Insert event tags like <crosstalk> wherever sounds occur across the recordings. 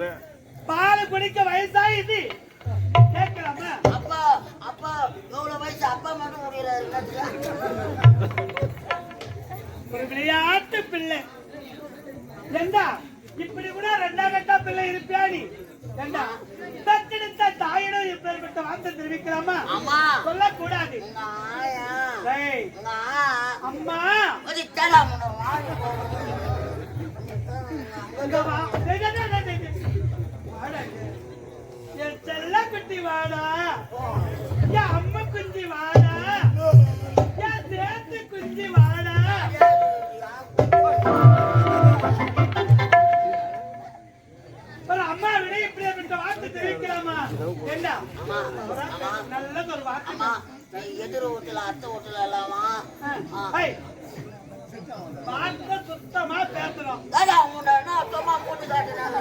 Super பால் குடிக்க வயசாயிது கேட்கலாமா? அப்பா அப்பா எவ்வளவு வயசு அப்பா மட்டும் முடியறாரு ஒரு விளையாட்டு பிள்ளை. ஏண்டா இப்படி கூட ரெண்டாம் கட்டா பிள்ளை இருப்பியா நீ? ஏண்டா தத்தெடுத்த தாயிடம் இப்பேற்பட்ட வார்த்தை தெரிவிக்கலாமா? அம்மா. சொல்லக்கூடாது. ஆயா. அம்மா. குட்டி வாடா. என் அம்மா குஞ்சி வாடா. என் சேத்து குஞ்சி வாடா. ஒரு அம்மா விட இப்படிப்பட்ட வார்த்தை தெரிவிக்கலாமா? அம்மா நல்லது ஒரு வார்த்தை எதிர் வீட்டுல அத்தை வீட்டுல எல்லாமா ஏய், வார்த்தை சுத்தமா பேசணும். அத்தமா போட்டு காட்டுனாங்க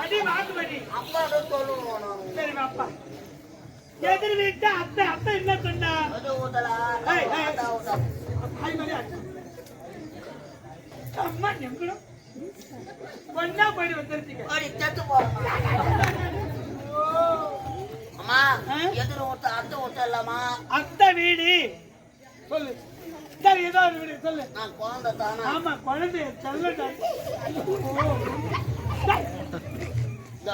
அடி வாக்குபடி அப்பா சொல்லுவோம் சரி அப்பா. எதிர் வீட்டு அத்தை அத்தை என்ன சொன்னா. அம்மா எங்களும். ஒன்னா போயிட்டு போறேன் அம்மா? எதிர் வீட்டு அத்தை வீட்டு இல்லாமா அத்தை வீடு. சொல்லு. சரி ஏதோ ஒரு வீடு சொல்லு நான் குழந்தை தானே ஆமா குழந்தைய சொல்லட்டா இந்த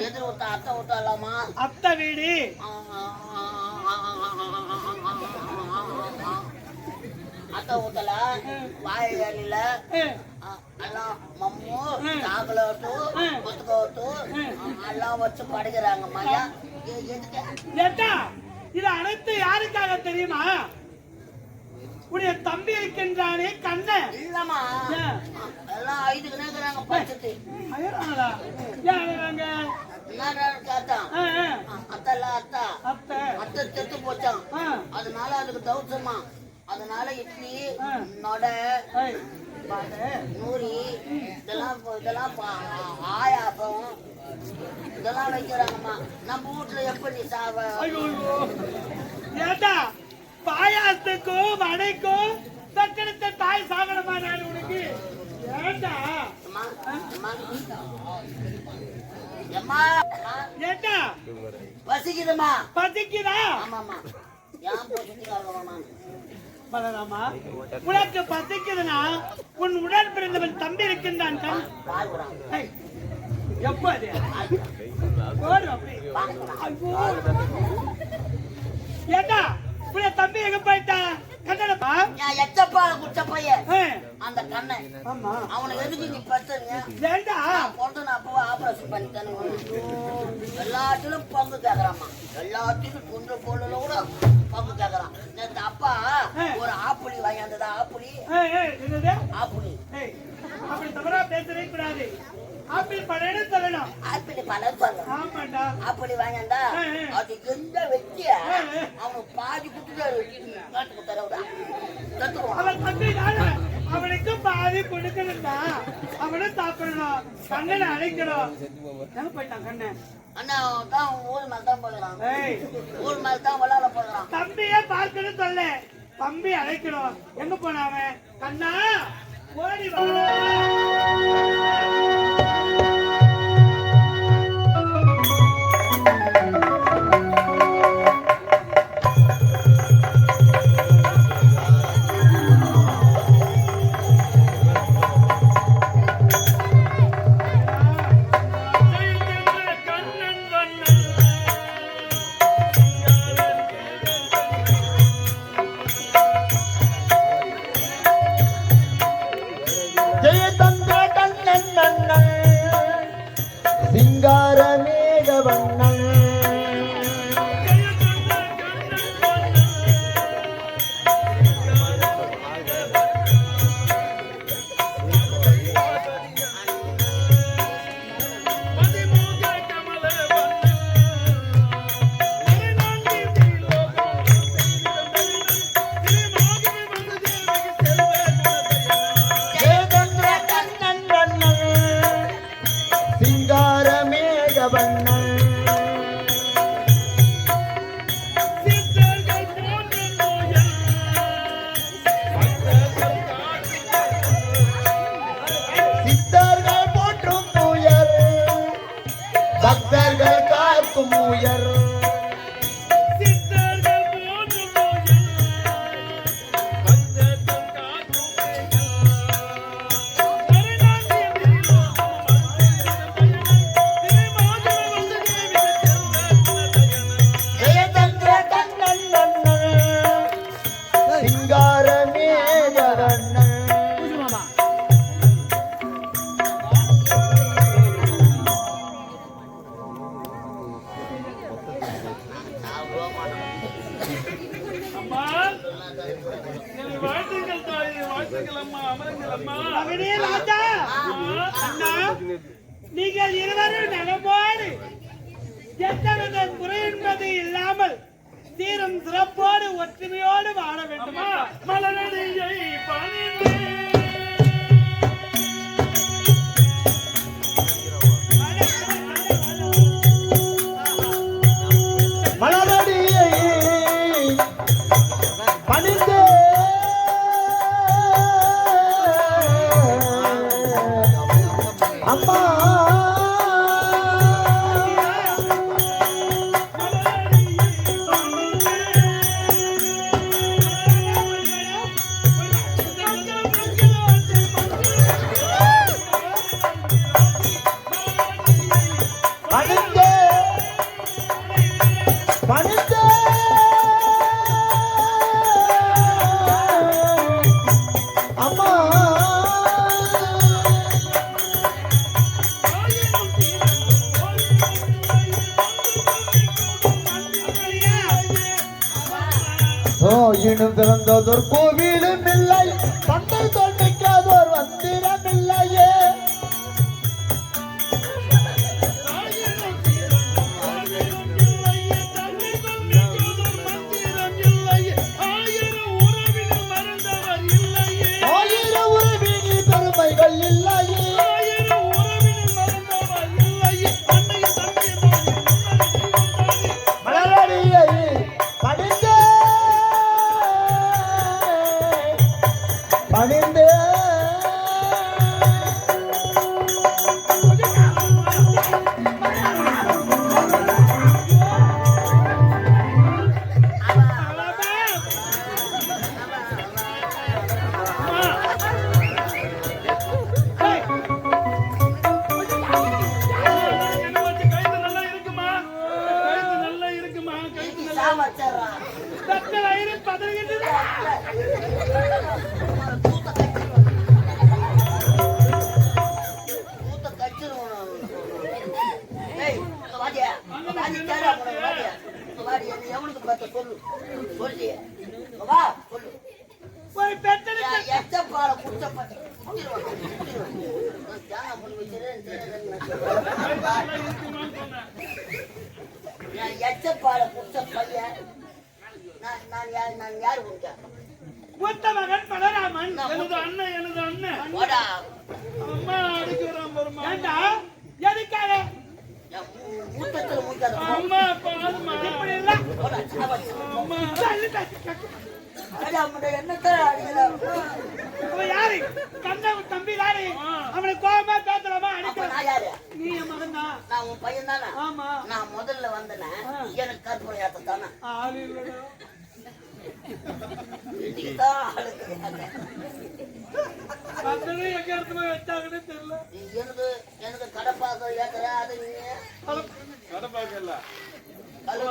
எதிர் வீட்டு அத்தை வீட்டு இல்லாமா அத்தை வீடு அத்தை வாயில ஏய், எல்லாம் மம்மு. புத்துக்கோட்டு ம். எல்லாம் வச்சு படுக்கிறாங்க மையா எதுக்கு இது அனைத்து யாருக்காக தெரியுமா உடைய தம்பி இருக்கின்றானே கண்ணன் இல்லம்மா? எல்லாம் ஐதுக்கு நேக்குறாங்க பச்சத்து அத்தை. அத்தை. செத்து போச்சான் அதனால அதுக்கு தௌசமா அதனால இட்லி. நொடை. நூறி இதெல்லாம் இதெல்லாம் ப- ஆயாப்பம் இதெல்லாம் வைக்கிறாங்கம்மா. நம்ம வீட்டுல எப்படி சாவ? பாயாசத்துக்கும் வடைக்கும் தக்கெடுத்த தாய் சாகனமா நான் உனக்கு. அம்மா, ஏட்டா பசிக்குதும்மா. பசிக்குதா? பலராமா உனக்கு பசிக்குதுன்னா உன் உடன் பிறந்தவன் தம்பி இருக்கின்றான் கண் எப்போ அது அப்படி. ஐயோ. ஏட்டா உடைய தம்பி எங்க போயிட்டா நான் எச்சப்பா குச்ச பையன் அந்த கண்ணை. ஆமா. அவனுக்கு எதுக்கு நீ பத்துங்க ஏண்டா? பிறந்த நான் அப்பவே ஆபரேஷன் பண்ணித்தானே எல்லாத்திலும் பங்கு கேக்குறாம்மா. எல்லாத்திலும் குன்று பொருள் கூட பங்கு கேக்குறான். நேத்து அப்பா ஒரு ஆப்புளி ஆப்புளி ஏய், என்னது? ஆப்புளி ஏய், அப்படி தவறா பேசவே கூடாது. ஆப்பிள் பழம்னு சொல்லணும். ஆப்பிளி பழம் சொல்ல ஆமாண்டா. ஆப்பிளி வாங்கியாந்தா அது எந்த வெட்டிய அவனுக்கு பாதி குத்துட்டாரு நாட்டுக்கு தரவுடா தத்துருவான். அவன் தம்பி தானே அவனுக்கு பாதி கொடுக்கணும்டா. அவனும் சாப்பிடணும். கண்ணனை அழைக்கணும். போயிட்டான் கண்ணன் அண்ணா தான் ஊர் மேல தான் போகிறான் ஏய். ஊர் மேல தான் விளாட போகிறான் தம்பியே பார்க்கணும் சொல்ல. தம்பி அழைக்கணும். எங்க போன அவன்? கண்ணா ஓடி வா. அம்மா. என்னை வாழ்த்துங்கள் தாயே வாழ்த்துங்கள் அம்மா அமருங்கள் அம்மா. மகனே ராஜா. அண்ணா நீங்கள் இருவரும் நலமோடு எந்தவித குறை என்பது இல்லாமல் சீரும் சிறப்போடு ஒற்றுமையோடு வாழ வேண்டுமா? மலரடியை பணிந்தே நான் நான் யார் நான் யார் குடிச்சேன் மூத்த மகன் பலராமன் எனது அண்ணன் எனது அம்மா அடிக்கிறான் பெருமா ஏண்டா? எதுக்காக? மூத்தத்துல மூக்காத அம்மா இப்படி அம்மா. யாரு? கண்ணன் தம்பி யாரு? அவனை கோபமா நான் யாரு? நீ என் மகன் தான். நான் உன் பையன் தானே? ஆமா. நான் முதல்ல வந்தேனே. எனக்கு கற்பனை ஏத்த தானே எனக்கு கடப்பாக்கம் ஏத்துற அது நீ கடை பார்க்கல கல-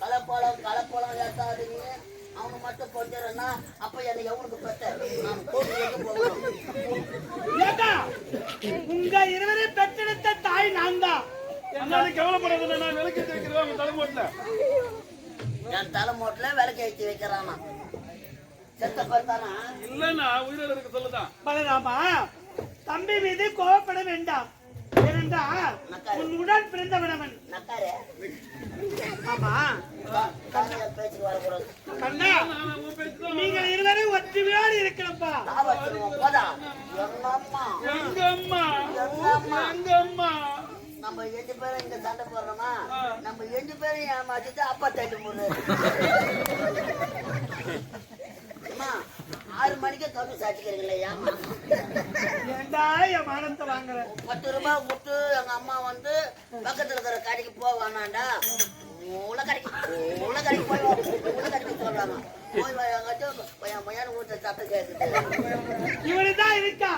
கலப்பழம் கலப்பழம் ஏத்தாது நீ அவனு மட்டும் கொஞ்சறனா அப்ப என்னை எவனுக்கு ஏண்டா உங்க இருவரை பெற்றெடுத்த தாய் நான் தான் அண்ணாடி கவலைப்படாத நான் விளக்கி வைக்கிறதா உங்க தலைமுறையில. என் தலைமோட்டில் விளக்கு ஏற்றி வைக்கிறானா? செத்த பார்த்தானா இல்லன்னா உயிரோட இருக்க சொல்லுதான். பலராமா தம்பி மீது கோபப்பட வேண்டாம். ஏனென்றால் உன் உடன் பிறந்தவனவன். நக்காரு. ஆமா. கண்ணா நீங்கள் இருவரும் ஒற்றுமையோடு எங்க அம்மா எங்க அம்மா எங்க அம்மா நம்ம ரெண்டு பேரும் இங்க சண்டை போடுறோமா? நம்ம ரெண்டு பேரும் ஏமாத்திட்டு அப்பா தட்டு போடுறாரு. ஆறு மணிக்கே கம்மி சாட்டிக்கிறீங்களே ஏமா ஏண்டா என் மானத்தை பத்து ரூபாய் கொடுத்து எங்க அம்மா வந்து பக்கத்துல இருக்கிற கடைக்கு போக வேணாண்டா. மூளை கடைக்கு மூளை கடைக்கு போய். மூளை கடைக்கு சொல்றாங்க போய் வா, எங்காச்சும் பையன் பையன் ஊத்த சத்தம் கேட்குது இவனு தான் இருக்கா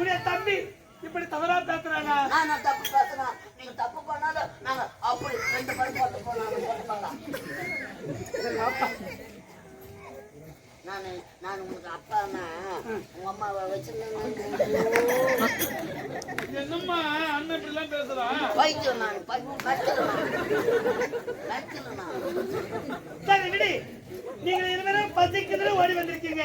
உடைய தம்பி. இப்படி தவறா பேசுறானா? நான் தப்பு பேசுறேன் நீங்க தப்பு பண்ணாத நாங்க அப்படி ரெண்டு பேரும் போட்டு போனாங்க நான் நான் உங்களுக்கு அப்பானா உங்க அம்மாவை வச்சிருந்தேன் என்னம்மா அண்ணன் இப்படி எல்லாம் பேசுறான் பைத்தியம் நான். கத்துறேன் சரி விடு. நீங்க இருவரும் பசிக்குதுன்னு ஓடி வந்திருக்கீங்க.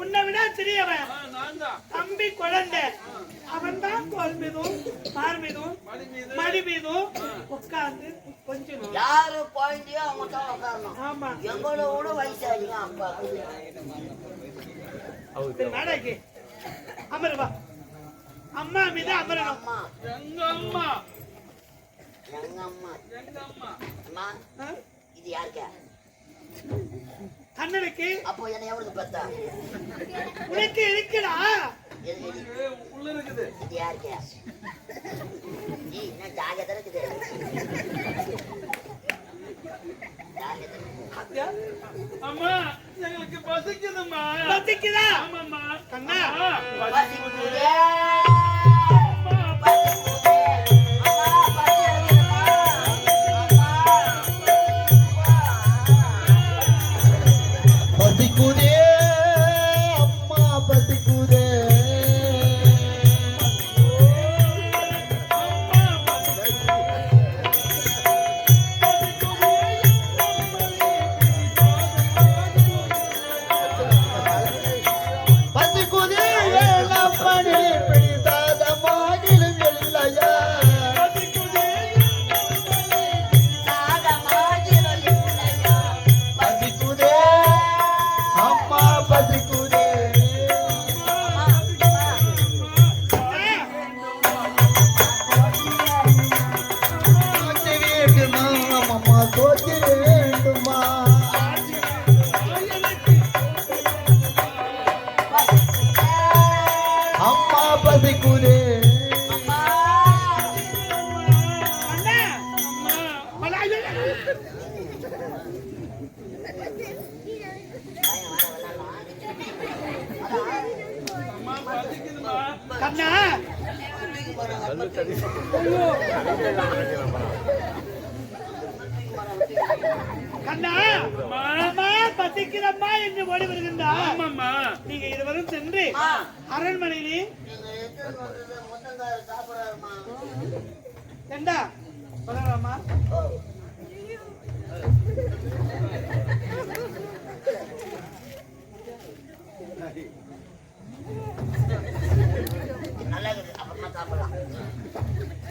உன்னை விட சிறியவன். தம்பி குழந்தை. அவன் தான் தோல் மீதும் மார் மீதும் மடி மீதும் உட்கார்ந்து கொஞ்சம் யாரு குழந்தையோ அவங்க தான் உட்காரணும். ஆமா. எங்களோட விட வயசு அதிகம் அப்பா வாடகைக்கு அமரு வா. அம்மா மீது அமரணும் அம்மா எங்க அம்மா? எங்க அம்மா? எங்க அம்மா? இது யாருக்கா? கண்ணனுக்கு அப்போ என்ன எவனுக்கு பெத்தா உனக்கு இருக்குடா உள்ள இருக்குது. இது யாருக்கா? நீ என்ன தான் இருக்குது. அம்மா எங்களுக்கு பசிக்குதும்மா பசிக்குதா ஆமாம்மா. கண்ணா. பசிக்குதே. பசிக்கிறம்மா என்று ஓடி வருகின்றார் ஆமாம்மா நீங்க இருவரும் சென்று. அரண்மனையிலே. ஏண்டா சாப்பிடலாம்.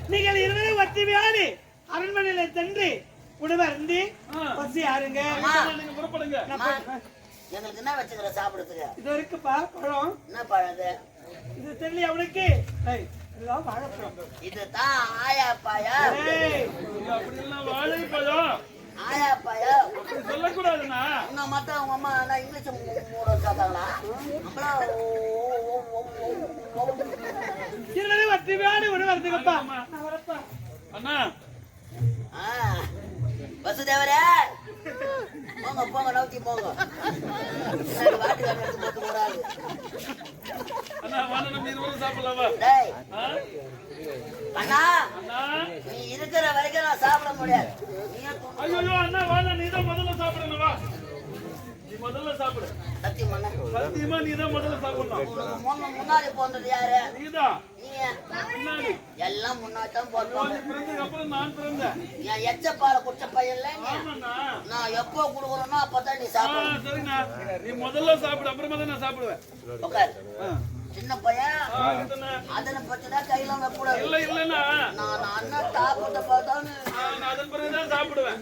நீங்கள் இருவரும் ஒற்றுமையோடு அரண்மனையில சென்று உணவு அருந்தி ஆ. பசி அம்மா. நீங்க புறப்படுங்க. நான் எங்களுக்கு என்ன வச்சுக்கிற சாப்பிடுறதுக்கு? இது இருக்குப்பா பழம் என்ன பழம் இது? இது தெரியல அவனுக்கு ஏய், இதுதான் வாழைப்பழம். இதுதான் ஆயா பாயா ஏய், நீங்க அப்படி எல்லாம் வாழைப்பழம். ஆயா பாயா அப்படி சொல்லக்கூடாதுண்ணா. உங்க மத்த அம்மா என்ன இங்கிலீஷ் மூட சாத்தாங்களா நம்மளா நான் வரப்பா அண்ணா. ஆ, வசுதேவரே போங்க போங்க நவுத்தி போங்க. வாட்டுக்காரன் எடுத்து போட்டு போறாரு. அண்ணா நீ இருக்கிற வரைக்கும் நான் சாப்பிட முடியாது. அண்ணா வாங்க நீ தான் முதல்ல சாப்பிடணும்? வா நீ முதல்ல சாப்பிடு. சத்தியம் பண்ண சத்தியமா நீ தான் முதல்ல சாப்பிடணும். உனக்கு முன்ன முன்னாடி போன்றது யாரு? நீதான். எல்லாம் முன்னாடி தான் நீ போட்டோம் பிறந்ததுக்கு அப்புறம் நான் பிறந்தேன். என் எச்ச பாலை குடிச்ச பையன்ல நான் எப்போ கொடுக்குறேனோ அப்பதான் நீ சரிண்ணா. நீ முதல்ல சாப்பிடு அப்புறமா தான் நான் சாப்பிடுவேன். சின்ன பையன். அதனை பத்தினா கையில வைக்கூடாது இல்ல. நான் அண்ணன் தாப்பத்தை பார்த்தான்னு ஆ, நான் அதன் பிறகுதான் சாப்பிடுவேன்.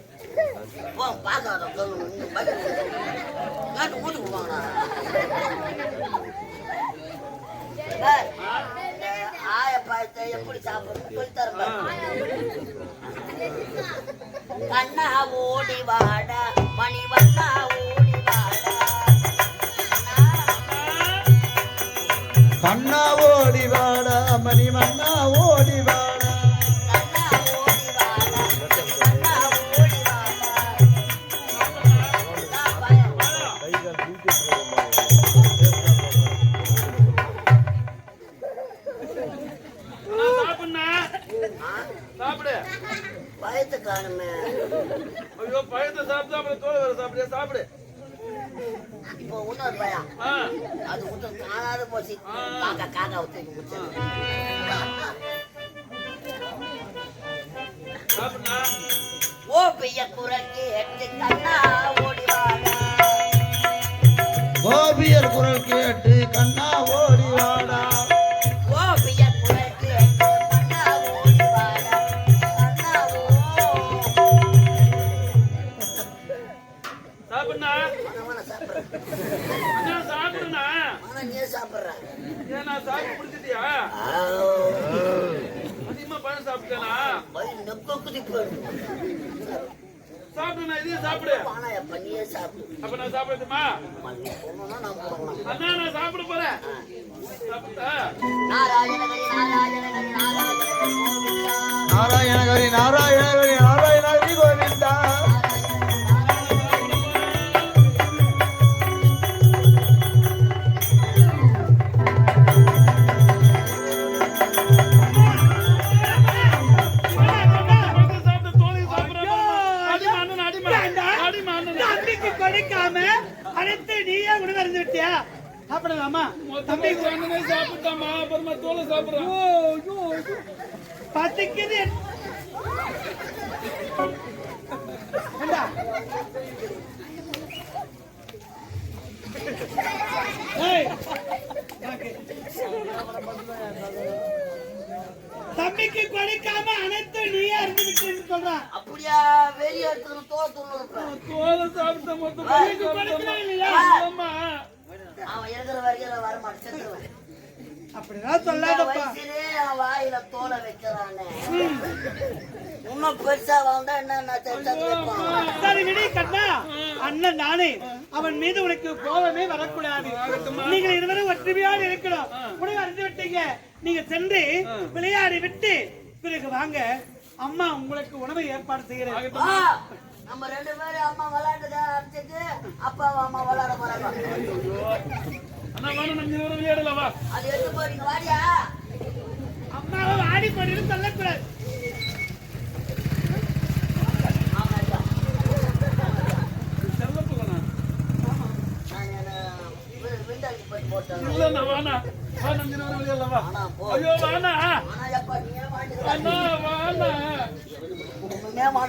<laughs> பார்க்காத சொல்லு நீ பதில் சொல்லு. கேட்டு ஊட்டு போவாங்கடா ஏய், எப்படி சாப்பிடணும் சொல்லி தரேன் கண்ணா ஓடி வாடா ஓடி வாடா கண்ணா ஓடி வாடா மணி வண்ணா ஓடி வாடா பெய்ய குரல் கேட்டு அப்ப நான் சாப்பிடட்டுமா மண்ணி பொண்ணுன்னா நான் போகணும் அண்ணா நான் சாப்பிட போறேன். சாப்பிட்டா? நாராயணகரி நாராயணகரி நாராயணகரி கோவிந்தா. நாராயணகரி நாராயணகரி நாராயணகரி. சாப்பிடலாமா தம்பி அண்ணனே சாப்பிட்டாமா அப்புறமா தோலை சாப்பிடுறேன் பத்துக்குது? ஏய், உனக்கு. தம்பிக்கு கொடுக்காம அனைத்து நீயே அருந்து விட்டேன்னு சொல்றான் அப்படியா? வெளியே தோல் தோலை சாப்பிட்ட மொத்தம் அவன் இருக்கிற வரைக்கும் வரமாட்டேன் செத்துருவேன். அப்படிதான் இந்த சொல்லாதப்பா. வயசுலயே அவன் வாயில தோலை வைக்கிறானே. இன்னும் பெருசா வந்தா என்ன சரி விடி கண்ணா. அண்ணன் நானே. அவன் மீது உனக்கு கோபமே வரக்கூடாது. நீங்கள் இருவரும் ஒற்றுமையோடு இருக்கணும் உணவு அறிந்து விட்டீங்க. நீங்க சென்று விளையாடி விட்டு பிறகு வாங்க. அம்மா உங்களுக்கு உணவை ஏற்பாடு செய்கிறேன் ஆ, நம்ம ரெண்டு பேரும் அம்மா விளையாட்டுக்க அடிச்சிட்டு அப்பா அம்மா விளையாட போறாங்க. அண்ணா வேணும் நம்ம இருவரும் விளையாடலாம் வா. அது எடுத்து போறீங்க வாடியா? அம்மாவை பண்ணிட்டு நான் வி- விண்டாடிக்கு போய் போட்டேன் இல்லண்ணா வாண்ணா வா நம்ம இருவரும் விளையாடலாம் வா ஆனா போ ஐயோ வாங்கிக்கலாம் அண்ணா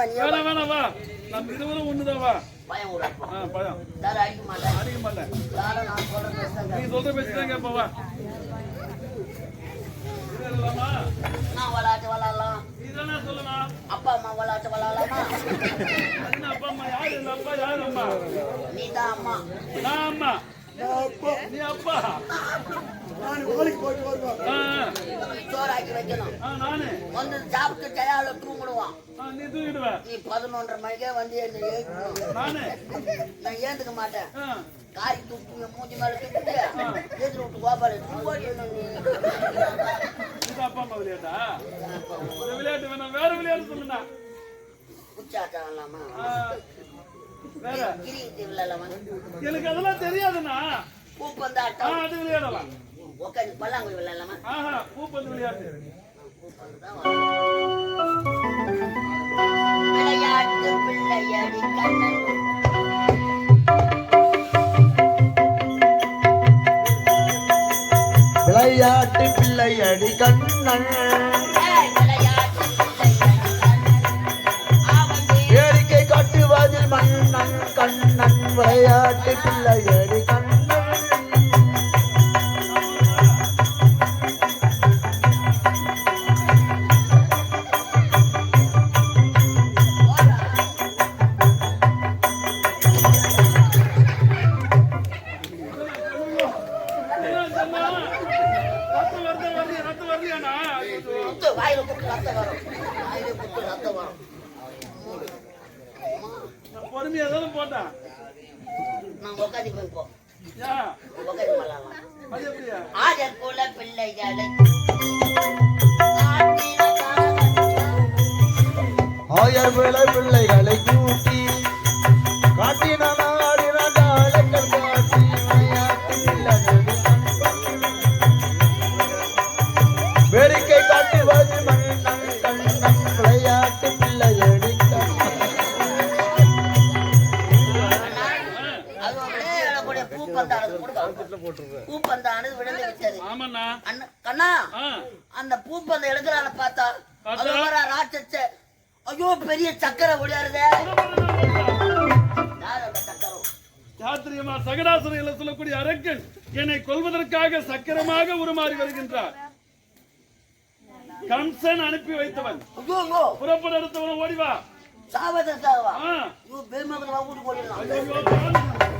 நீயே வேணாம் வேணாம் வா. நம்ம இருவரும் ஒண்ணுதான் வா பயம். யாரும் அடிக்க மாட்டேன் நீ சொல்ற தான் கேட்பா வா விளையாடலாமா நான் விளையாட்டு விளையாடலாம் நீதானே சொல்லணும் அப்பா அம்மா விளையாட்டு விளையாடலாமா என்ன அப்பா அம்மா யாரு இல்ல அப்பா யாரு அம்மா நீ தான் அம்மா நான் அம்மா நீ அப்பா நான் வேலைக்கு போயிட்டு வருவேன் ஆ, நீ சோறாக்கி வைக்கணும் ஆ, நானு வந்து சாப்பிட்டு டயால தூங்கிடுவான் ஆ, நீ தூக்கிடுவ நீ பதினொன்றரை மணிக்கே வந்து என்ன நானு? ஏந்துக்க மாட்டேன். காரி தூக்கி மூஞ்சி மேல தூக்கிட்டு எதிர் விட்டு கோபால அப்பா அம்மா விளையாட்டா? விளையாட்டு வேணாம் வேற விளையாட்டு சொல்லுண்ணா. உச்சாட்டம் இல்லாமா வேற? எனக்கு அதெல்லாம் தெரியாதுண்ணா. பூப்பந்து ஆ, ஆட்டம் அது விளையாடலாம். உட்காந்து பல்லாங்குழி விளையாடலாமா? பூப்பந்து விளையாட்டு. பூப்பந்து தான் விளையாடலாம். விளையாட்டு பிள்ளையடி கண்ணன். விளையாட்டு பிள்ளை அடி கண்ணன். ஆமாண்ணா. அண்ணா, கண்ணா அந்த பூப்பந்தை எடுக்கிறான பார்த்தா? அது வர ராட்சச ஐயோ பெரிய சக்கரை அந்த சக்கரம்? சாத்திரியமா சகடாசுரையில் சொல்லக்கூடிய அரக்கன் என்னை கொல்வதற்காக சக்கரமாக உருமாறி வருகின்றார். கம்சன் அனுப்பி வைத்தவன். புறப்பட எடுத்தவன் ஓடிவா சாவத சாவா? ஆ. ஐயோ பெருமக்கள் கூட்டு போயிடலாம்.